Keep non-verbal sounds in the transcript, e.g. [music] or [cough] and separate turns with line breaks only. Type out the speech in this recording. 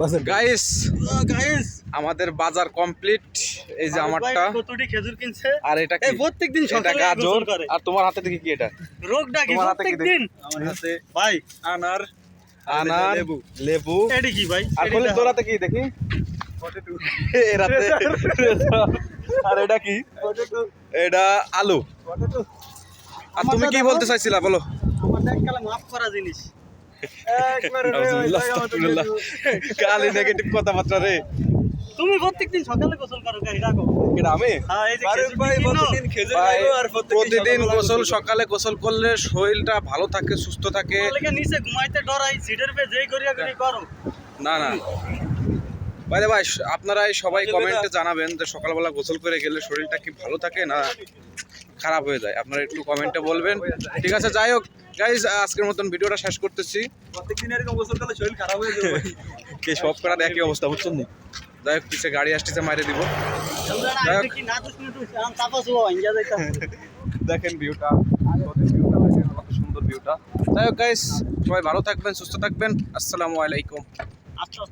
Guys
guys
আমাদের বাজার complete এই যে আমারটা।
কতটি খেজুর কিনছে?
আর এটা কি?
প্রত্যেকদিন
এটা
সকালে
গাজর।
করে।
আর তোমার হাতে থেকে কি এটা?
রোগ ডাকি প্রত্যেকদিন?
আমার হাতে
ভাই
আনার
আনার
লেবু।
লেবু।
এডি কি ভাই?
আর বলি
দেখো।
কি দেখি? আর এটা কি? এটা আলু। আর তুমি কি বলতে চাইছিলা? বলো।
এককালে মাফ করা জিনিস।
আলহামদুলিল্লাহ। [laughs] নেগেটিভ কথাবার্তা রে।
তুমি প্রত্যেকদিন সকালে গোসল করো রাখো।
এটা আমি?
হ্যাঁ এই যে
ভাই
কিনো।
প্রতিদিন খেজুর খাইবো আর
প্রতিদিন গোসল সকালে গোসল করলে শরীরটা ভালো থাকে সুস্থ থাকে।
নিচে ঘুমাইতে ডরাই সিটের পে যেই করিয়া করি করো।
না না। বাইরে ভাই আপনারাই সবাই কমেন্টে জানাবেন যে সকালবেলা গোসল করে গেলে শরীরটা কি ভালো থাকে না খারাপ হয়ে যায়। আপনারা একটু কমেন্টে বলবেন। ঠিক আছে যাই হোক গাইজ আজকের মতন ভিডিওটা শেষ করতেছি।
প্রত্যেকদিন এরকম গোসল করলে শরীর খারাপ হয়ে যাবে। [laughs]
কে সব করার একই অবস্থা বুঝছেন নি? যাই হোক পিছিয়ে গাড়ি আসতেছে মাইরে দিব। দেখেন ভিউটা সুন্দর ভিউটা যাই হোক [laughs] গাইজ সবাই ভালো থাকবেন সুস্থ থাকবেন। আসসালামু আলাইকুম।
আচ্ছা।